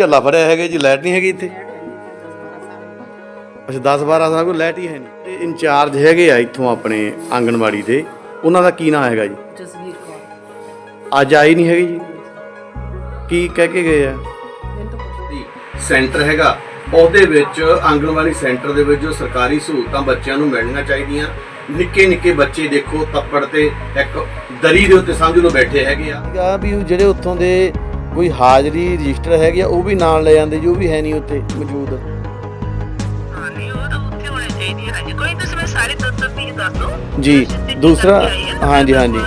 ਝੱਲਾ ਫੜਿਆ ਹੈਗਾ ਜੀ ਲਾਈਟ ਨਹੀਂ ਹੈਗੀ ਇੱਥੇ। ਅੱਛਾ 10 12 ਸਾਲ ਕੋਈ ਲਾਈਟ ਹੀ ਹੈ ਨਹੀਂ। ਤੇ ਇੰਚਾਰਜ ਹੈਗੇ ਆ ਇੱਥੋਂ ਆਪਣੇ ਆਂਗਣਵਾੜੀ ਦੇ। ਉਹਨਾਂ ਦਾ ਕੀ ਨਾਮ ਹੈਗਾ ਜੀ? ਜਸਵੀਰ ਕੌਰ। ਅੱਜ ਆਈ ਨਹੀਂ ਹੈਗੀ ਜੀ? ਕੀ ਕਹਿ ਕੇ ਗਏ ਆ? ਸੈਂਟਰ ਹੈਗਾ। ਉਹਦੇ ਵਿੱਚ ਆਂਗਣਵਾੜੀ ਸੈਂਟਰ ਦੇ ਵਿੱਚ ਜੋ ਸਰਕਾਰੀ ਸਹੂਲਤਾਂ ਬੱਚਿਆਂ ਨੂੰ ਮਿਲਣੀਆਂ ਚਾਹੀਦੀਆਂ। ਨਿੱਕੇ ਨਿੱਕੇ ਬੱਚੇ ਦੇਖੋ ਤੱਪੜ ਤੇ ਇੱਕ ਦਰੀ ਦੇ ਉੱਤੇ ਸਮਝ ਲਓ ਬੈਠੇ ਹੈਗੇ ਆ ਵੀ ਜਿਹੜੇ ਉੱਥੋਂ ਦੇ ਕੋਈ ਹਾਜ਼ਰੀ ਰਜਿਸਟਰ ਹੈਗੇ ਆ ਉਹ ਵੀ ਨਾਲ ਲੈ ਜਾਂਦੇ ਜੋ ਵੀ ਹੈ ਨਹੀਂ ਉੱਥੇ ਮੌਜੂਦ। ਹਾਂ ਨਹੀਂ ਉਹ ਤਾਂ ਉੱਥੇ ਹੋਣੇ ਚਾਹੀਦੀ ਹੈ ਹਾਂਜੀ। ਕੋਈ ਤੁਸੀਂ ਮੈਨੂੰ ਸਾਰੇ ਤੱਤ ਵੀ ਦੱਸ ਦਿਓ। ਜੀ ਦੂਸਰਾ ਹਾਂਜੀ ਹਾਂਜੀ।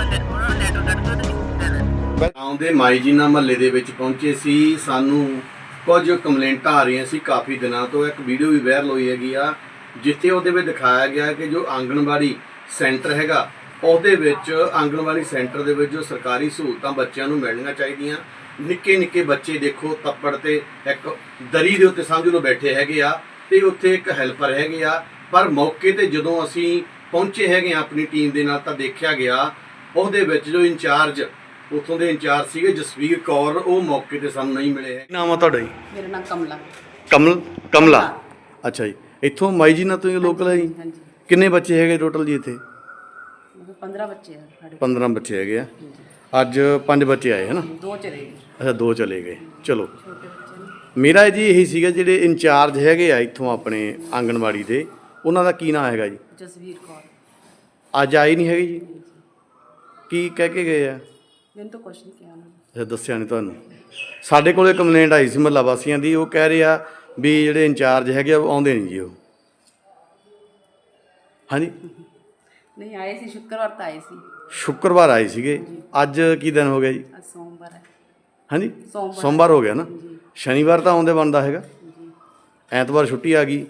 ਆਉਂਦੇ ਮਾਈ ਜੀਨਾ ਮਹੱਲੇ ਦੇ ਵਿੱਚ ਪਹੁੰਚੇ ਸੀ ਸਾਨੂੰ ਕੁਝ ਕੰਪਲੇਂਟਾਂ ਆ ਰਹੀਆਂ ਸੀ ਕਾਫੀ ਦਿਨਾਂ ਤੋਂ। ਇੱਕ ਵੀਡੀਓ ਵੀ ਵਾਇਰਲ ਹੋਈ ਹੈਗੀ ਆ ਜਿੱਥੇ ਉਹਦੇ ਵਿੱਚ ਦਿਖਾਇਆ ਗਿਆ ਕਿ ਜੋ ਆਂਗਣਵਾੜੀ ਸੈਂਟਰ ਹੈਗਾ ਉਹਦੇ ਵਿੱਚ ਆਂਗਣਵਾੜੀ ਸੈਂਟਰ ਦੇ ਵਿੱਚ ਜੋ ਸਰਕਾਰੀ ਸਹੂਲਤਾਂ ਬੱਚਿਆਂ ਨੂੰ ਮਿਲਣੀਆਂ ਚਾਹੀਦੀਆਂ ਨਿੱਕੇ ਨਿੱਕੇ ਬੱਚੇ ਦੇਖੋ ਤੱਪੜ ਤੇ ਇੱਕ ਦਰੀ ਦੇ ਉੱਤੇ ਸਮਝ ਲਓ ਬੈਠੇ ਹੈਗੇ ਆ ਤੇ ਉੱਥੇ ਇੱਕ ਹੈਲਪਰ ਹੈਗੇ ਆ। ਪਰ ਮੌਕੇ ਤੇ ਜਦੋਂ ਅਸੀਂ ਪਹੁੰਚੇ ਹੈਗੇ ਆ ਆਪਣੀ ਟੀਮ ਦੇ ਨਾਲ ਤਾਂ ਦੇਖਿਆ ਗਿਆ ਉਹਦੇ ਵਿੱਚ ਜੋ ਇੰਚਾਰਜ ਉਥੋਂ ਦੇ ਇੰਚਾਰਜ ਸੀਗੇ ਜਸਵੀਰ ਕੌਰ ਉਹ ਮੌਕੇ ਤੇ ਸਾਨੂੰ ਨਹੀਂ ਮਿਲੇ ਹੈ ਨਾਮ ਆ ਤੁਹਾਡਾ ਜੀ? ਮੇਰਾ ਨਾਮ ਕਮਲਾ। ਕਮਲ ਕਮਲਾ? ਅੱਛਾ ਜੀ। ਇੱਥੋਂ ਮਾਈ ਜੀ ਨਾਲ ਤੁਸੀਂ ਲੋਕਲ ਹੈ ਜੀ? ਹਾਂਜੀ ਕਿੰਨੇ ਬੱਚੇ ਹੈਗੇ ਟੋਟਲ ਜੀ ਇੱਥੇ? ਮਤਲਬ 15 ਬੱਚੇ ਆ ਸਾਡੇ। 15 ਬੱਚੇ ਹੈਗੇ ਆ। ਅੱਜ ਪੰਜ ਬੱਚੇ ਆਏ ਹਨਾ? ਦੋ ਚਲੇ ਗਏ। ਅੱਛਾ ਦੋ ਚਲੇ ਗਏ। ਚਲੋ। ਛੋਟੇ ਬੱਚੇ ਨੇ। ਮੇਰਾ ਜੀ ਇਹੀ ਸੀਗਾ ਜਿਹੜੇ ਇੰਚਾਰਜ ਹੈਗੇ ਆ ਇੱਥੋਂ ਆਪਣੇ ਆਂਗਣਵਾੜੀ ਦੇ ਉਹਨਾਂ ਦਾ ਕੀ ਨਾਮ ਹੈਗਾ ਜੀ? ਜਸਵੀਰ ਕੌਰ। ਅੱਜ ਆਈ ਨਹੀਂ ਹੈਗੀ ਜੀ? ਕੀ ਕਹਿ ਕੇ ਗਏ ਆ? ਮੈਨੂੰ ਤਾਂ ਕੁਛ ਨਹੀਂ ਕਿਹਾ ਉਹਨਾਂ ਨੇ। ਇਹ ਦੱਸਿਆ ਨਹੀਂ ਤੁਹਾਨੂੰ। ਸਾਡੇ ਕੋਲੇ ਕੰਪਲੇਂਟ ਆਈ ਸੀ ਮਹੱਲਾ ਵਾਸੀਆਂ ਦੀ ਉਹ ਕਹਿ ਰਹੇ ਆ ਵੀ ਜਿਹੜੇ ਇੰਚਾਰਜ ਹੈਗੇ ਆ ਉਹ ਆਉਂਦੇ ਨਹੀਂ ਜੀ ਉਹ। ਹਾਂਜੀ? ਨਹੀਂ ਆਏ ਸੀ ਸ਼ੁੱਕਰਵਾਰ ਤਾਂ ਆਏ ਸੀ। ਸ਼ੁੱਕਰਵਾਰ ਆਏ ਸੀਗੇ। ਅੱਜ ਕੀ ਦਿਨ ਹੋ ਗਿਆ ਜੀ? ਅੱਜ ਸੋਮਵਾਰ ਹੈ। ਹਾਂਜੀ? ਸੋਮਵਾਰ। ਸੋਮਵਾਰ ਹੋ ਗਿਆ ਨਾ? ਸ਼ਨੀਵਾਰ ਤਾਂ ਆਉਂਦੇ ਬਣਦਾ ਹੈਗਾ। ਐਤਵਾਰ ਛੁੱਟੀ ਆ ਗਈ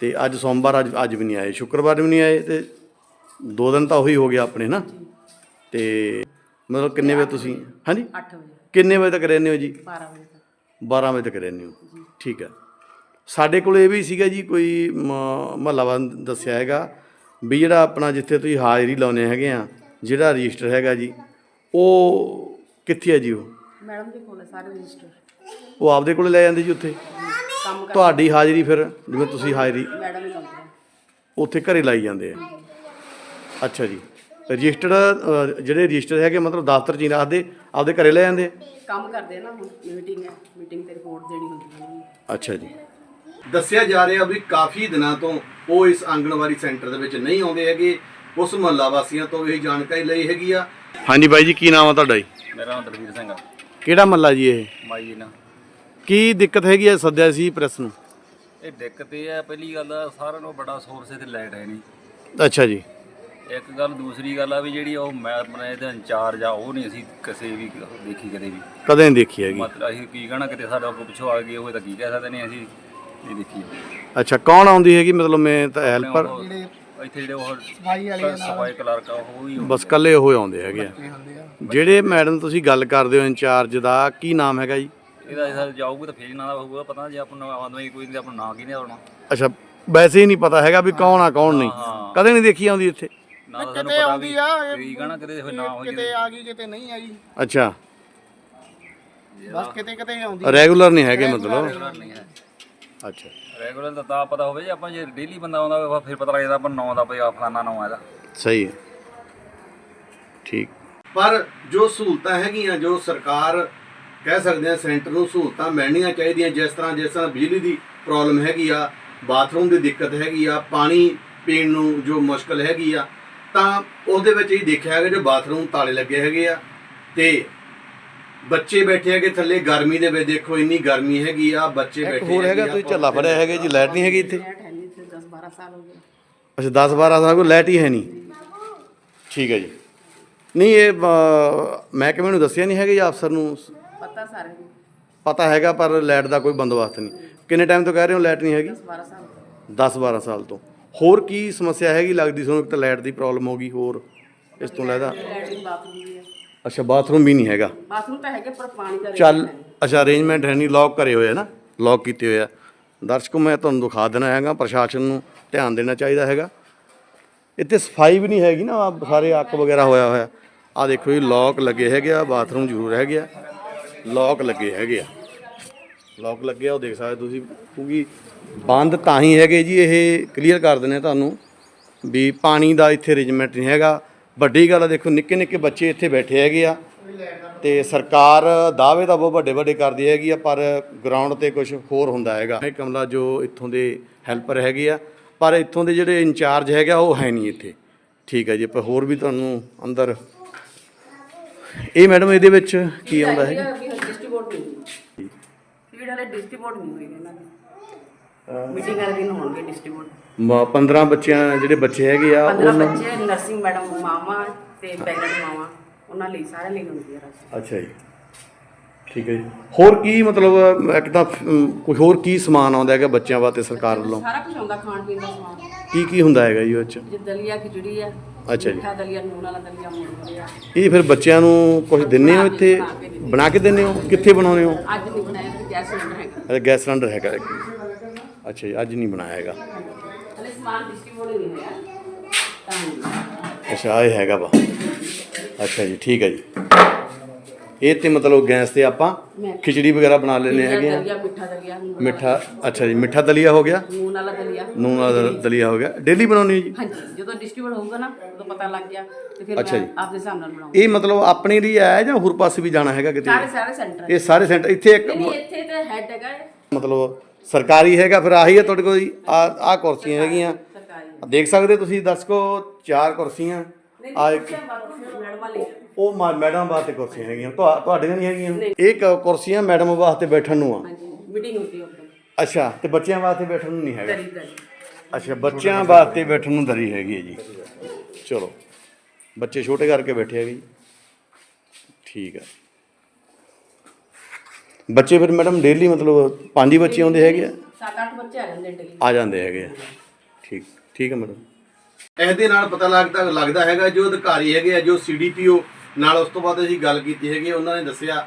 ਤੇ ਅੱਜ ਸੋਮਵਾਰ ਅੱਜ ਅੱਜ ਵੀ ਨਹੀਂ ਆਏ। ਸ਼ੁੱਕਰਵਾਰ ਵੀ ਨਹੀਂ ਆਏ ਤੇ ਦੋ ਦਿਨ ਤਾਂ ਉਹੀ ਹੋ ਗਿਆ ਆਪਣੇ ਨਾ? ਤੇ ਮਤਲਬ ਕਿੰਨੇ ਵਜੇ ਤੁਸੀਂ ਹਾਂਜੀ? 8 ਵਜੇ। ਕਿੰਨੇ ਵਜੇ ਤੱਕ ਰਹਿੰਦੇ ਹੋ ਜੀ? 12 ਵਜੇ ਤੱਕ। 12 ਵਜੇ ਤੱਕ ਰਹਿੰਦੇ ਹੋ। ਠੀਕ ਹੈ ਸਾਡੇ ਕੋਲ ਇਹ ਵੀ ਸੀਗਾ ਜੀ ਕੋਈ ਮਹੱਲਾਵਾਂ ਦੱਸਿਆ ਹੈਗਾ ਵੀ ਜਿਹੜਾ ਆਪਣਾ ਜਿੱਥੇ ਤੁਸੀਂ ਹਾਜ਼ਰੀ ਲਾਉਨੇ ਹੈਗੇ ਆ ਜਿਹੜਾ ਰਜਿਸਟਰ ਹੈਗਾ ਜੀ ਉਹ ਕਿੱਥੇ ਹੈ ਜੀ ਉਹ? ਮੈਡਮ ਦੇ ਕੋਲ ਹੈ ਸਾਰੇ ਰਜਿਸਟਰ। ਉਹ ਆਪਦੇ ਕੋਲੇ ਲੈ ਜਾਂਦੇ ਜੀ ਉੱਥੇ? ਕੰਮ ਕਰ ਤੁਹਾਡੀ ਹਾਜ਼ਰੀ ਫਿਰ ਜਿਵੇਂ ਤੁਸੀਂ ਹਾਜ਼ਰੀ ਮੈਡਮ ਹੀ ਉੱਥੇ ਘਰੇ ਲਾਈ ਜਾਂਦੇ ਆ। ਅੱਛਾ ਜੀ। ਰਜਿਸਟਰ ਜਿਹੜੇ ਰਜਿਸਟਰ ਹੈਗੇ ਮਤਲਬ ਦਫ਼ਤਰ 'ਚ ਹੀ ਰੱਖਦੇ ਆਪਦੇ ਘਰੇ ਲੈ ਜਾਂਦੇ ਆ? ਕੰਮ ਕਰਦੇ ਆ ਨਾ ਹੁਣ ਮੀਟਿੰਗ ਹੈ ਮੀਟਿੰਗ ਤੇ ਰਿਪੋਰਟ ਦੇਣੀ ਹੁੰਦੀ ਹੈ ਅੱਛਾ ਜੀ। ਦੱਸਿਆ ਜਾ ਰਿਹਾ ਵੀ ਕਾਫੀ ਦਿਨਾਂ ਤੋਂ ਉਹ ਇਸ ਆਂਗਣਵਾੜੀ ਸੈਂਟਰ ਦੇ ਵਿੱਚ ਨਹੀਂ ਆਉਂਦੇ ਹੈਗੇ। ਉਸ ਮਹੱਲਾ ਵਾਸੀਆਂ ਤੋਂ ਇਹ ਜਾਣਕਾਰੀ ਲਈ ਹੈਗੀ ਆ। ਹਾਂਜੀ ਬਾਈ ਜੀ ਕੀ ਨਾਮ ਆ ਤੁਹਾਡਾ ਜੀ? ਮੇਰਾ ਨਾਮ ਦਲਵੀਰ ਸਿੰਘ ਆ। ਕਿਹੜਾ ਮਹੱਲਾ ਜੀ ਇਹ? ਮਾਈ ਜੀ ਨਾਲ ਕੀ ਦਿੱਕਤ ਹੈਗੀ ਆ ਸੱਦਿਆ ਸੀ ਪ੍ਰੈਸ ਨੂੰ? ਇਹ ਦਿੱਕਤ ਇਹ ਹੈ ਪਹਿਲੀ ਗੱਲ ਆ ਸਾਰਿਆਂ ਨੂੰ ਬੜਾ ਸੋਰਸ ਤੇ ਲਾਈਟ ਹੈ ਨਹੀਂ ਅੱਛਾ ਜੀ। ਇੱਕ ਗੱਲ ਦੂਸਰੀ ਗੱਲ ਆ ਵੀ ਜਿਹੜੀ ਉਹ ਮੈਂ ਆਪਣਾ ਇਹਦਾ ਇੰਚਾਰਜ ਆ ਉਹ ਨਹੀਂ ਅਸੀਂ ਕਿਸੇ ਵੀ ਦੇਖੀ ਕਦੇ ਵੀ। ਕਦੇ ਨਹੀਂ ਦੇਖੀ ਹੈਗੀ। ਮਤਲਬ ਅਸੀਂ ਕੀ ਕਹਿਣਾ ਕਿਤੇ ਸਾਡਾ ਅੱਗੋਂ ਪਿੱਛੋਂ ਆ ਗਏ ਉਹ ਤਾਂ ਕੀ ਕਹਿ ਸਕਦੇ ਨੇ ਅਸੀਂ ਨਹੀਂ ਦੇਖੀ ਅੱਛਾ ਕੌਣ ਆਉਂਦੀ ਹੈਗੀ? ਮਤਲਬ ਮੈਂ ਤਾਂ ਹੈਲਪਰ ਉਹ ਇੱਥੇ ਜਿਹੜੇ ਉਹ ਸਫ਼ਾਈ ਵਾਲੇ ਸਫ਼ਾਈ ਕਲਰਕ ਆ ਉਹ ਵੀ ਬਸ ਕੱਲੇ ਉਹ ਆਉਂਦੇ ਹੈਗੇ ਆ। ਜਿਹੜੇ ਮੈਡਮ ਤੁਸੀਂ ਗੱਲ ਕਰਦੇ ਹੋ ਇੰਚਾਰਜ ਦਾ ਕੀ ਨਾਮ ਹੈਗਾ ਜੀ? ਇਹਦਾ ਇਹਦਾ ਜਾਊਗਾ ਤਾਂ ਫੇਰ ਨਾ ਹੋਊਗਾ ਪਤਾ ਜੇ ਆਪਾਂ ਨੂੰ ਆਉਂਦਾ ਹੀ ਕੋਈ ਨਹੀਂ ਆਪਣਾ ਨਾਂ ਕੀ ਨਹੀਂ ਆਉਣਾ। ਅੱਛਾ ਵੈਸੇ ਹੀ ਨਹੀਂ ਪਤਾ ਹੈਗਾ ਵੀ ਕੌਣ ਆ ਕੌਣ ਨਹੀਂ। ਕਦੇ ਨਹੀਂ ਦੇਖੀ ਆਉਂਦੀ ਇੱਥੇ? ਨਾ ਤਾਂ ਸਾਨੂੰ ਪਤਾ ਵੀ ਕੀ ਕਹਿਣਾ ਕਿਤੇ ਫਿਰ ਨਾ ਹੋਈ ਕਿਤੇ ਆ ਗਈ ਕਿਤੇ ਨਹੀਂ ਆਈ। ਅੱਛਾ। ਬਸ ਕਿਤੇ ਕਿਤੇ ਆਉਂਦੀ ਰੈਗੂਲਰ ਨਹੀਂ ਹੈਗੇ ਮਤਲਬ? ਨਹੀਂ ਹੈ। ਅੱਛਾ। ਰੈਗੂਲਰ ਤਾਂ ਤਾਂ ਪਤਾ ਹੋਵੇ ਜੇ ਆਪਾਂ ਜੇ ਡੇਲੀ ਬੰਦਾ ਆਉਂਦਾ ਹੋਵੇ ਫਿਰ ਪਤਾ ਲੱਗ ਜਾਂਦਾ ਆਪਾਂ ਨੌ ਦਾ ਭਈ ਆ ਫਲਾਨਾ ਨੌ ਇਹਦਾ। ਸਹੀ ਹੈ। ਠੀਕ। ਪਰ ਜੋ ਸਹੂਲਤਾਂ ਹੈਗੀਆਂ ਜੋ ਸਰਕਾਰ ਕਹਿ ਸਕਦੇ ਆ ਸੈਂਟਰ ਨੂੰ ਸਹੂਲਤਾਂ ਮਿਲਣੀਆਂ ਚਾਹੀਦੀਆਂ ਜਿਸ ਤਰ੍ਹਾਂ ਜਿਸ ਤਰ੍ਹਾਂ ਬਿਜਲੀ ਦੀ ਪ੍ਰੋਬਲਮ ਹੈਗੀ ਆ ਬਾਥਰੂਮ ਦੀ ਦਿੱਕਤ ਹੈਗੀ ਆ ਪਾਣੀ ਪੀਣ ਨੂੰ ਜੋ ਮੁਸ਼ਕਲ ਹੈਗੀ ਆ ਤਾਂ ਉਹਦੇ ਵਿੱਚ ਇਹ ਦੇਖਿਆ ਹੈਗਾ ਜੋ ਬਾਥਰੂਮ ਤਾਲੇ ਲੱਗੇ ਹੈਗੇ ਆ ਤੇ ਬੱਚੇ ਬੈਠੇ ਹੈਗੇ ਥੱਲੇ ਗਰਮੀ ਦੇ ਵਿੱਚ ਦੇਖੋ ਇੰਨੀ ਗਰਮੀ ਹੈਗੀ ਆ ਬੱਚੇ ਬੈਠੇ ਹੋਰ ਹੈਗਾ ਤੁਸੀਂ ਝੱਲਾ ਫੜਿਆ ਹੈਗਾ ਜੀ ਲਾਈਟ ਨਹੀਂ ਹੈਗੀ ਇੱਥੇ? ਲੈਟ ਹੈ ਨਹੀਂ ਇੱਥੇ 10 12 ਸਾਲ ਹੋ ਗਏ। ਅੱਛਾ 10 12 ਸਾਲ ਕੋਲ ਲਾਈਟ ਹੀ ਹੈ ਨਹੀਂ? ਠੀਕ ਹੈ ਜੀ। ਨਹੀਂ ਇਹ ਅਹ, ਮਹਿਕਮੇ ਨੂੰ ਦੱਸਿਆ ਨਹੀਂ ਹੈਗਾ ਜੀ ਅਫਸਰ ਨੂੰ? ਪਤਾ ਸਾਰੇ ਨੂੰ। ਪਤਾ ਹੈਗਾ ਪਰ ਲਾਈਟ ਦਾ ਕੋਈ ਬੰਦੋਬਸਤ ਨਹੀਂ। ਕਿੰਨੇ ਟਾਈਮ ਤੋਂ ਕਹਿ ਰਹੇ ਹੋ ਲਾਈਟ ਨਹੀਂ ਹੈਗੀ? 12 ਸਾਲ 10 12 ਸਾਲ ਤੋਂ। ਹੋਰ ਕੀ ਸਮੱਸਿਆ ਹੈਗੀ? ਲੱਗਦੀ ਤੁਹਾਨੂੰ ਇੱਕ ਤਾਂ ਲਾਈਟ ਦੀ ਪ੍ਰੋਬਲਮ ਹੋ ਗਈ ਹੋਰ ਇਸ ਤੋਂ ਲੈਦਾ? ਲੈਟਰਿੰਗ ਬਾਥਰੂਮ ਵੀ ਹੈ ਅੱਛਾ ਬਾਥਰੂਮ ਵੀ ਨਹੀਂ ਹੈਗਾ। ਬਾਥਰੂਮ ਤਾਂ ਹੈਗੇ ਪਰ ਪਾਣੀ ਦਾ ਚੱਲ ਅੱਛਾ ਅਰੇਂਜਮੈਂਟ ਹੈ ਨਹੀਂ ਲੌਕ ਕਰੇ ਹੋਏ ਆ ਨਾ ਲੌਕ ਕੀਤੇ ਹੋਏ ਆ। ਦਰਸ਼ਕੋ ਮੈਂ ਤੁਹਾਨੂੰ ਦਿਖਾ ਦੇਣਾ ਹੈਗਾ ਪ੍ਰਸ਼ਾਸਨ ਨੂੰ ਧਿਆਨ ਦੇਣਾ ਚਾਹੀਦਾ ਹੈਗਾ। ਇੱਥੇ ਸਫ਼ਾਈ ਵੀ ਨਹੀਂ ਹੈਗੀ ਨਾ ਆਹ ਸਾਰੇ ਅੱਕ ਵਗੈਰਾ ਹੋਇਆ ਹੋਇਆ। ਆ ਦੇਖੋ ਜੀ ਲੌਕ ਲੱਗੇ ਹੈਗੇ ਆ ਬਾਥਰੂਮ ਜ਼ਰੂਰ ਹੈਗੇ ਆ। ਲੌਕ ਲੱਗੇ ਹੈਗੇ ਆ। ਲੌਕ ਲੱਗਿਆ ਉਹ ਦੇਖ ਸਕਦੇ ਤੁਸੀਂ ਕਿਉਂਕਿ ਬੰਦ ਤਾਂ ਹੀ ਹੈਗੇ ਜੀ ਇਹ ਕਲੀਅਰ ਕਰ ਦਿੰਦੇ ਹਾਂ ਤੁਹਾਨੂੰ ਵੀ ਪਾਣੀ ਦਾ ਇੱਥੇ ਅਰੇਂਜਮੈਂਟ ਨਹੀਂ ਹੈਗਾ। ਵੱਡੀ ਗੱਲ ਆ, ਦੇਖੋ, ਨਿੱਕੇ ਨਿੱਕੇ ਬੱਚੇ ਇੱਥੇ ਬੈਠੇ ਹੈਗੇ ਆ ਤੇ ਸਰਕਾਰ ਦਾਅਵੇ ਤਾਂ ਬਹੁਤ ਵੱਡੇ ਵੱਡੇ ਕਰਦੀ ਹੈਗੀ ਆ, ਪਰ ਗਰਾਊਂਡ ਤੇ ਕੁਝ ਹੋਰ ਹੁੰਦਾ ਹੈਗਾ। ਇਹ ਕਮਲਾ ਜੋ ਇੱਥੋਂ ਦੇ ਹੈਲਪਰ ਹੈਗੇ ਆ, ਪਰ ਇੱਥੋਂ ਦੇ ਜਿਹੜੇ ਇੰਚਾਰਜ ਹੈਗਾ ਉਹ ਹੈ ਨਹੀਂ ਇੱਥੇ। ਠੀਕ ਹੈ ਜੀ ਪਰ ਹੋਰ ਵੀ ਤੁਹਾਨੂੰ ਅੰਦਰ ਇਹ ਮੈਡਮ ਇਹਦੇ ਵਿੱਚ ਕੀ ਆਉਂਦਾ ਹੈ? ਡਿਸਟ੍ਰੀਬਿਊਟ ਨਹੀਂ ਹੋਈ ਇਹਨਾਂ ਦੀ। ਮੀਟਿੰਗ ਵਾਲੇ ਦਿਨ ਹੋਣਗੇ ਡਿਸਟ੍ਰੀਬਿਊਟ 15 ਬੱਚਿਆਂ ਜਿਹੜੇ ਬੱਚੇ ਹੈਗੇ ਆ 15 ਉਹਨਾਂ ਬੱਚੇ ਨਰਸਿੰਗ ਮੈਡਮ ਮਾਮਾ ਤੇ ਪ੍ਰੈਗਨੈਂਟ ਮਾਮਾ ਉਹਨਾਂ ਲਈ ਸਾਰੇ ਲਈ ਹੁੰਦੀ ਹੈ ਰਾਸ਼ਨ। ਅੱਛਾ ਜੀ। ਠੀਕ ਹੈ ਜੀ। ਹੋਰ ਕੀ ਮਤਲਬ ਇੱਕ ਤਾਂ ਅਮ, ਕੋਈ ਹੋਰ ਕੀ ਸਮਾਨ ਆਉਂਦਾ ਹੈਗਾ ਬੱਚਿਆਂ ਵਾਸਤੇ ਸਰਕਾਰ ਵੱਲੋਂ? ਸਾਰਾ ਕੁਝ ਆਉਂਦਾ ਖਾਣ ਪੀਣ ਦਾ ਸਮਾਨ। ਕੀ ਕੀ ਹੁੰਦਾ ਹੈਗਾ ਜੀ ਉਹ 'ਚ? ਜੇ ਦਲੀਆ ਖਿਚੜੀ ਆ ਅੱਛਾ ਜੀ। ਮਿੱਠਾ ਦਲੀਆ ਨੂਨ ਵਾਲਾ ਦਲੀਆ ਮੁਰਮਰੇ ਆ ਇਹ ਫਿਰ ਬੱਚਿਆਂ ਨੂੰ ਕੁਝ ਦਿੰਦੇ ਹੋ ਇੱਥੇ? ਬਣਾ ਕੇ ਦਿੰਦੇ ਹੋ? ਕਿੱਥੇ ਬਣਾਉਂਦੇ ਹੋ? ਅੱਜ ਨਹੀਂ ਬਣਾਇਆ ਗੈਸ ਸਿਲੰਡਰ ਹੈਗਾ। ਅੱਛਾ ਗੈਸ ਸਿਲੰਡਰ ਹੈਗਾ ਇੱਕ। ਅੱਛਾ ਜੀ ਅੱਜ ਨਹੀਂ ਬਣਾਇਆ ਹੈਗਾ। ਹਲੇ ਸਮਾਨ ਡਿਸਟ੍ਰੀਬਿਊਟ ਨਹੀਂ ਹੋਇਆ। ਅੱਛਾ ਇਹ ਹੈਗਾ ਵਾ। ਅੱਛਾ ਜੀ ਠੀਕ ਹੈ ਜੀ। ਇਹ ਤੇ ਮਤਲਬ ਗੈਸ ਤੇ ਆਪਾਂ ਖਿਚੜੀ ਵਗੈਰਾ ਬਣਾ ਲੈਂਦੇ ਹੈਗੇ ਆ। ਮਿੱਠਾ ਅੱਛਾ ਜੀ ਮਿੱਠਾ ਦਲੀਆ ਹੋ ਗਿਆ? ਨੂਨ ਵਾਲਾ ਦਲੀਆ। ਨੂਨ ਵਾਲਾ ਦਲੀਆ ਹੋ ਗਿਆ। ਡੇਲੀ ਬਣਾਉਂਦੇ ਹੋ ਜੀ? ਹਾਂਜੀ ਜਦੋਂ ਡਿਸਟ੍ਰੀਬਿਊਟ ਹੋਊਗਾ ਨਾ ਉਦੋਂ ਪਤਾ ਲੱਗ ਗਿਆ ਤੇ ਫਿਰ ਅੱਛਾ ਜੀ। ਆਪਦੇ ਹਿਸਾਬ ਨਾਲ ਬਣਾਉਂਗੀ ਇਹ ਮਤਲਬ ਆਪਣੇ ਲਈ ਆਇਆ ਜਾਂ ਹੋਰ ਪਾਸੇ ਵੀ ਜਾਣਾ ਹੈਗਾ ਕਿਤੇ? ਸਾਰੇ ਸਾਰੇ ਸੈਂਟਰ। ਇਹ ਸਾਰੇ ਸੈਂਟਰ ਇੱਥੇ ਇੱਕ ਇੱਥੇ ਤੇ ਹੈਡ ਹੈਗਾ ਮਤਲਬ ਸਰਕਾਰੀ ਹੈਗਾ ਫਿਰ ਆਹੀ ਹੈ ਤੁਹਾਡੇ ਕੋਲ ਜੀ। ਆ ਆ ਕੁਰਸੀਆਂ ਹੈਗੀਆਂ। ਸਰਕਾਰੀ। ਦੇਖ ਸਕਦੇ ਤੁਸੀਂ ਦਰਸ਼ਕੋ ਚਾਰ ਕੁਰਸੀਆਂ। ਆ ਇੱਕ ਉਹ ਮਾ- ਮੈਡਮ ਵਾਸਤੇ ਕੁਰਸੀਆਂ ਹੈਗੀਆਂ। ਤੁਹਾ- ਤੁਹਾਡੀਆਂ ਨਹੀਂ ਹੈਗੀਆਂ। ਇਹ ਕ- ਕੁਰਸੀਆਂ ਮੈਡਮ ਵਾਸਤੇ ਬੈਠਣ ਨੂੰ ਆ। ਹਾਂਜੀ ਮੀਟਿੰਗ ਹੁੰਦੀ ਹੈ ਉਦੋਂ ਅੱਛਾ ਤੇ ਬੱਚਿਆਂ ਵਾਸਤੇ ਬੈਠਣ ਨੂੰ ਨਹੀਂ ਹੈਗਾ। ਅੱਛਾ ਬੱਚਿਆਂ ਵਾਸਤੇ ਬੈਠਣ ਨੂੰ ਦਰੀ ਹੈਗੀ ਹੈ ਜੀ। ਚਲੋ ਬੱਚੇ ਛੋਟੇ ਕਰਕੇ ਬੈਠੇ ਹੈਗੇ ਜੀ। ਠੀਕ ਹੈ। ਬੱਚੇ ਫਿਰ ਮੈਡਮ ਡੇਲੀ ਮਤਲਬ ਪੰਜ ਹੀ ਬੱਚੇ ਆਉਂਦੇ ਹੈਗੇ ਆ? ਸੱਤ ਅੱਠ ਬੱਚੇ ਆ ਜਾਂਦੇ ਡੇਲੀ ਆ ਜਾਂਦੇ ਹੈਗੇ ਆ। ਠੀਕ ਠੀਕ ਹੈ ਮੈਡਮ। ਇਹਦੇ ਨਾਲ ਪਤਾ ਲੱਗਦਾ ਲੱਗਦਾ ਹੈਗਾ ਜੋ ਅਧਿਕਾਰੀ ਹੈਗੇ ਆ ਜੋ ਸੀਡੀਪੀਓ ਨਾਲ ਉਸ ਤੋਂ ਬਾਅਦ ਅਸੀਂ ਗੱਲ ਕੀਤੀ ਹੈਗੀ ਉਹਨਾਂ ਨੇ ਦੱਸਿਆ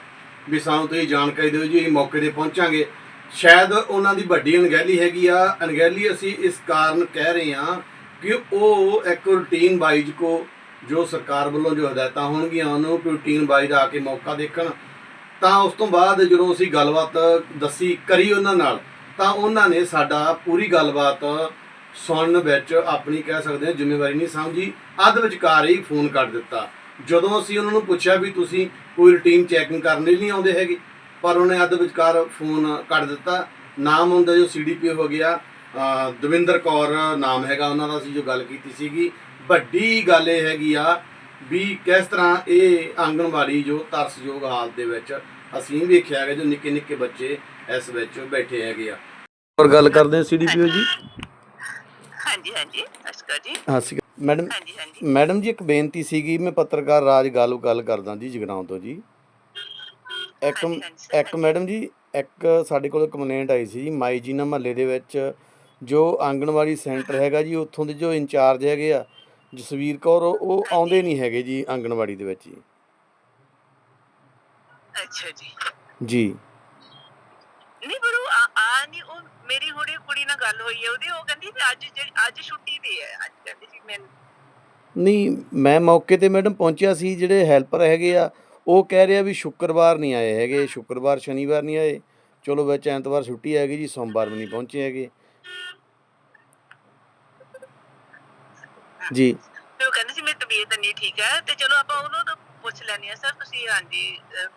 ਵੀ ਸਾਨੂੰ ਤੁਸੀਂ ਜਾਣਕਾਰੀ ਦਿਓ ਜੀ ਅਸੀਂ ਮੌਕੇ ਤੇ ਪਹੁੰਚਾਂਗੇ। ਸ਼ਾਇਦ ਉਹਨਾਂ ਦੀ ਵੱਡੀ ਅਣਗਹਿਲੀ ਹੈਗੀ ਆ। ਅਣਗਹਿਲੀ ਅਸੀਂ ਇਸ ਕਾਰਨ ਕਹਿ ਰਹੇ ਹਾਂ ਕਿ ਉਹ ਇੱਕ ਰੂਟੀਨ ਵਾਈਜ਼ ਕੋ ਜੋ ਸਰਕਾਰ ਵੱਲੋਂ ਜੋ ਹਦਾਇਤਾਂ ਹੋਣਗੀਆਂ ਉਹਨੂੰ ਰੂਟੀਨ ਵਾਈਜ਼ ਆ ਕੇ ਮੌਕਾ ਦੇਖਣ। ਤਾਂ ਉਸ ਤੋਂ ਬਾਅਦ ਜਦੋਂ ਅਸੀਂ ਗੱਲਬਾਤ ਦੱਸੀ ਕਰੀ ਉਹਨਾਂ ਨਾਲ, ਤਾਂ ਉਹਨਾਂ ਨੇ ਸਾਡਾ ਪੂਰੀ ਗੱਲਬਾਤ ਸੁਣਨ ਵਿੱਚ ਆਪਣੀ ਕਹਿ ਸਕਦੇ ਹਾਂ ਜ਼ਿੰਮੇਵਾਰੀ ਨਹੀਂ ਸਮਝੀ। ਅੱਧ ਵਿਚਕਾਰ ਹੀ ਫੋਨ ਕੱਟ ਦਿੱਤਾ। ਜਦੋਂ ਅਸੀਂ ਉਹਨਾਂ ਨੂੰ ਪੁੱਛਿਆ ਵੀ ਤੁਸੀਂ ਕੋਈ ਰੂਟੀਨ ਚੈਕਿੰਗ ਕਰਨ ਲਈ ਨਹੀਂ ਆਉਂਦੇ ਹੈਗੇ, ਪਰ ਉਹਨੇ ਅੱਧ ਵਿਚਕਾਰ ਫੋਨ ਕੱਟ ਦਿੱਤਾ। ਨਾਮ ਹੁੰਦਾ ਜੋ ਸੀਡੀਪੀ ਹੋ ਗਿਆ ਦਵਿੰਦਰ ਕੌਰ ਨਾਮ ਹੈਗਾ ਉਹਨਾਂ ਦਾ ਅਸੀਂ ਜੋ ਗੱਲ ਕੀਤੀ ਸੀਗੀ। ਵੱਡੀ ਗੱਲ ਇਹ ਹੈਗੀ ਆ ਵੀ ਕਿਸ ਤਰ੍ਹਾਂ ਇਹ ਆਂਗਣਵਾੜੀ ਜੋ ਤਰਸਯੋਗ ਹਾਲਤ ਦੇ ਵਿੱਚ ਅਸੀਂ ਵੇਖਿਆ ਹੈਗਾ ਜੋ ਨਿੱਕੇ ਨਿੱਕੇ ਬੱਚੇ ਇਸ ਵਿੱਚ ਬੈਠੇ ਹੈਗੇ ਆ। ਔਰ ਗੱਲ ਕਰਦੇ ਹਾਂ ਸੀਡੀਪੀਓ ਜੀ? ਹਾਂਜੀ ਹਾਂਜੀ ਅਸਕਰ ਜੀ। ਹਾਂ ਸੀ ਮੈਡਮ ਹਾਂਜੀ ਹਾਂਜੀ। ਮੈਡਮ ਜੀ ਇੱਕ ਬੇਨਤੀ ਸੀਗੀ ਮੈਂ ਪੱਤਰਕਾਰ ਰਾਜ ਗੱਲ ਗੱਲ ਕਰਦਾ ਜੀ ਜਗਰਾਉਂ ਤੋਂ ਜੀ। ਇੱਕ ਇੱਕ ਮੈਡਮ ਜੀ ਇੱਕ ਸਾਡੇ ਕੋਲ ਕੰਪਲੇਂਟ ਆਈ ਸੀ ਜੀ ਮਾਈ ਜੀਨਾ ਮਹੱਲੇ ਦੇ ਵਿੱਚ ਜੋ ਆਂਗਣਵਾੜੀ ਸੈਂਟਰ ਹੈਗਾ ਜੀ ਉੱਥੋਂ ਦੇ ਜੋ ਇੰਚਾਰਜ ਹੈਗੇ ਆ ਜਸਵੀਰ ਕੌਰ ਉਹ ਆਉਂਦੇ ਨਹੀਂ ਹੈਗੇ ਜੀ ਆਂਗਣਵਾੜੀ ਦੇ ਵਿੱਚ ਜੀ। ਅੱਛਾ ਜੀ। ਜੀ। ਨਹੀਂ ਪਰ ਉਹ ਆ ਆ ਨਹੀਂ ਉਹ ਮੇਰੀ ਹੁਣੇ ਕੁੜੀ ਨਾਲ ਗੱਲ ਹੋਈ ਹੈ ਉਹਦੀ ਉਹ ਕਹਿੰਦੀ ਵੀ ਅੱਜ ਜਿਹੜੀ- ਅੱਜ ਛੁੱਟੀ ਤੇ ਹੈ ਅੱਜ ਕਹਿੰਦੀ ਸੀ ਮੈਂ ਨਹੀਂ ਮੈਂ ਮੌਕੇ ਤੇ ਮੈਡਮ ਪਹੁੰਚਿਆ ਸੀ ਜਿਹੜੇ ਹੈਲਪਰ ਹੈਗੇ ਆ ਉਹ ਕਹਿ ਰਿਹਾ ਵੀ ਸ਼ੁੱਕਰਵਾਰ ਨਹੀਂ ਆਏ ਹੈਗੇ ਸ਼ੁੱਕਰਵਾਰ ਸ਼ਨੀਵਾਰ ਨਹੀਂ ਆਏ। ਚਲੋ ਵਿੱਚ ਐਤਵਾਰ ਛੁੱਟੀ ਹੈਗੀ ਜੀ ਸੋਮਵਾਰ ਵੀ ਨਹੀਂ ਪਹੁੰਚੇ ਹੈਗੇ। ਜੀ। ਤੇ ਉਹ ਕਹਿੰਦੀ ਸੀ ਮੇਰੀ ਤਬੀਅਤ ਨਹੀਂ ਠੀਕ ਹੈ ਤੇ ਚਲੋ ਆਪਾਂ ਉਹਨੂੰ ਤਾਂ ਪੁੱਛ ਲੈਣੀ ਆ ਸਰ ਤੁਸੀਂ ਹਾਂਜੀ ਅਹ,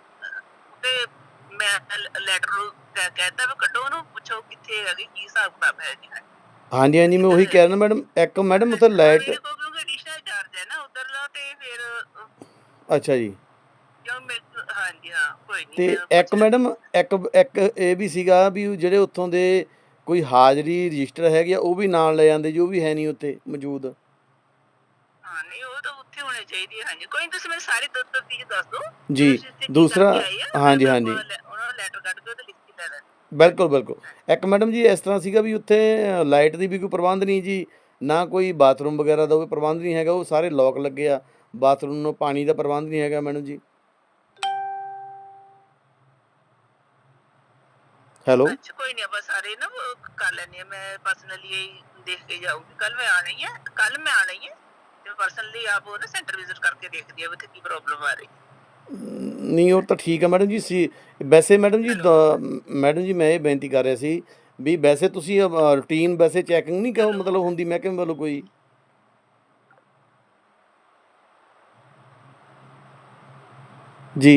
ਤੇ ਮੈਂ ਲੈਟਰ ਨੂੰ ਕਹਿ- ਕਹਿਤਾ ਵੀ ਕੱਢੋ ਉਹਨੂੰ ਪੁੱਛੋ ਕਿੱਥੇ ਹੈਗੀ ਕੀ ਹਿਸਾਬ ਕਿਤਾਬ ਹੈ। ਜੀ ਹਾਂਜੀ ਹਾਂਜੀ ਮੈਂ ਉਹੀ ਕਹਿ ਰਿਹਾ ਮੈਡਮ ਇੱਕ ਮੈਡਮ ਉੱਥੇ ਲਾਈਟ ਮੇਰੇ ਕੋਲ ਕਿਉਂਕਿ ਐਡੀਸ਼ਨਲ ਚਾਰਜ ਹੈ ਨਾ ਉਧਰਲਾ ਤੇ ਫਿਰ ਅਹ, ਅੱਛਾ ਜੀ। ਕਿਉਂ ਮੈਂ ਹਾਂਜੀ ਹਾਂ ਕੋਈ ਨਹੀਂ ਤੇ ਮੈਂ ਇੱਕ ਮੈਡਮ ਇੱਕ ਇੱਕ ਇਹ ਵੀ ਸੀਗਾ ਵੀ ਉਹ ਜਿਹੜੇ ਉੱਥੋਂ ਦੇ ਕੋਈ ਹਾਜ਼ਰੀ ਰਜਿਸਟਰ ਹੈਗੇ ਆ ਉਹ ਵੀ ਨਾਲ ਲੈ ਜਾਂਦੇ ਜੋ ਵੀ ਹੈ ਨਹੀਂ ਉੱਥੇ ਮੌਜੂਦ। ਹਾਂ ਨਹੀਂ ਉਹ ਤਾਂ ਉੱਥੇ ਹੋਣੇ ਚਾਹੀਦੀ ਹੈ ਹਾਂਜੀ। ਕੋਈ ਨੀ ਤੁਸੀਂ ਮੈਨੂੰ ਸਾਰੀ ਦੁੱਧ ਦੁੱਧ ਦੀ ਦੱਸ ਦਿਓ। ਜੀ, ਦੂਸਰਾ- ਆ, ਹਾਂਜੀ, ਹਾਂਜੀ। ਉਹਨਾਂ ਨੂੰ ਲੈਟਰ ਕੱਢ ਕੇ ਉਹਦੇ ਲਿਖ ਕੇ ਲੈ ਲੈਣਾ। ਬਿਲਕੁਲ ਬਿਲਕੁਲ। ਇੱਕ ਮੈਡਮ ਜੀ ਇਸ ਤਰ੍ਹਾਂ ਸੀਗਾ ਵੀ ਉੱਥੇ ਲਾਈਟ ਦੀ ਵੀ ਕੋਈ ਪ੍ਰਬੰਧ ਨਹੀਂ ਜੀ। ਨਾ ਕੋਈ ਬਾਥਰੂਮ ਵਗੈਰਾ ਦਾ ਕੋਈ ਪ੍ਰਬੰਧ ਨਹੀਂ ਹੈਗਾ ਉਹ ਸਾਰੇ ਲੋਕ ਲੱਗੇ ਆ। ਬਾਥਰੂਮ ਨੂੰ ਪਾਣੀ ਦਾ ਪ੍ਰਬੰਧ ਨਹੀਂ ਹੈਗਾ ਮੈਡਮ ਜੀ। ਹੈਲੋ। ਅੱਛਾ ਕੋਈ ਨਹੀਂ ਆਪਾਂ ਸਾਰੇ ਨਾ ਉਹ ਕਰ ਲੈਣੇ ਆ। ਮੈਂ ਪਰਸਨਲੀ ਦੇਖ ਕੇ ਜਾਊਂਗੀ। ਕੱਲ ਮੈਂ ਹੈ ਕੱਲ ਮੈਂ ਹੀ ਹੈ ਤੇ ਪਰਸਨਲੀ ਆਪ ਉਹ ਨਾ ਸੈਂਟਰ ਵਿਜ਼ਿਟ ਕਰਕੇ ਦੇਖਦੀ ਆ ਵੀ ਕੀ ਪ੍ਰੋਬਲਮ ਆ ਰਹੀ। ਨਹੀਂ ਉਹ ਤਾਂ ਠੀਕ ਹੈ ਮੈਡਮ ਜੀ ਸੀ ਵੈਸੇ ਮੈਡਮ ਜੀ ਮੈਡਮ ਜੀ ਮੈਂ ਇਹ ਬੇਨਤੀ ਕਰ ਰਿਹਾ ਸੀ ਵੀ ਵੈਸੇ ਤੁਸੀਂ ਰੂਟੀਨ ਵੈਸੇ ਚੈਕਿੰਗ ਨਹੀਂ ਕਰੋ ਮਤਲਬ ਹੁੰਦੀ? ਮਹਿਕਮੇ ਵੱਲੋਂ ਕੋਈ ਜੀ।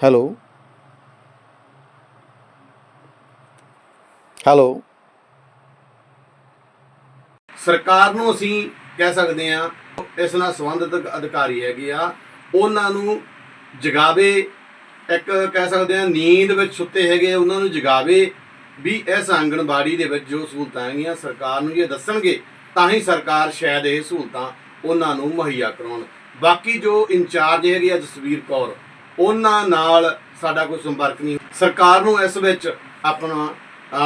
ਹੈਲੋ ਹੈਲੋ ਸਰਕਾਰ ਨੂੰ ਅਸੀਂ ਕਹਿ ਸਕਦੇ ਹਾਂ, ਇਸ ਨਾਲ ਸੰਬੰਧਿਤ ਅਧਿਕਾਰੀ ਹੈਗੇ ਆ, ਉਹਨਾਂ ਨੂੰ ਜਗਾਵੇ, ਇੱਕ ਕਹਿ ਸਕਦੇ ਹਾਂ, ਨੀਂਦ ਵਿੱਚ ਸੁੱਤੇ ਹੈਗੇ ਉਹਨਾਂ ਨੂੰ ਜਗਾਵੇ ਵੀ ਇਸ ਆਂਗਣਵਾੜੀ ਦੇ ਵਿੱਚ ਜੋ ਸਹੂਲਤਾਂ ਹੈਗੀਆਂ, ਸਰਕਾਰ ਨੂੰ ਜੇ ਦੱਸਣਗੇ, ਤਾਂ ਹੀ ਸਰਕਾਰ ਸ਼ਾਇਦ ਇਹ ਸਹੂਲਤਾਂ ਉਹਨਾਂ ਨੂੰ ਮੁਹੱਈਆ ਕਰਾਉਣ। ਬਾਕੀ ਜੋ ਇੰਚਾਰਜ ਹੈਗੇ ਆ, ਜਸਵੀਰ ਕੌਰ, ਉਹਨਾਂ ਨਾਲ ਸਾਡਾ ਕੋਈ ਸੰਪਰਕ ਨਹੀਂ। ਸਰਕਾਰ ਨੂੰ ਇਸ ਵਿੱਚ ਆਪਣਾ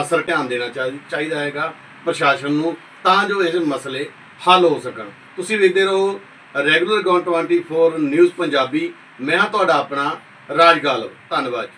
ਅਸਰ ਧਿਆਨ ਦੇਣਾ ਚਾਹੀ- ਚਾਹੀਦਾ ਹੈਗਾ, ਪ੍ਰਸ਼ਾਸਨ ਨੂੰ ਤਾਂ ਜੋ ਇਹ ਮਸਲੇ ਹੱਲ ਹੋ ਸਕਣ। ਤੁਸੀਂ ਵੇਖਦੇ ਰਹੋ ਰੈਗੂਲਰ ਗੌਨ 24 ਨਿਊਜ਼ ਪੰਜਾਬੀ। ਮੈਂ ਹਾਂ ਤੁਹਾਡਾ ਆਪਣਾ ਰਾਜ ਗਾਲਵ। ਧੰਨਵਾਦ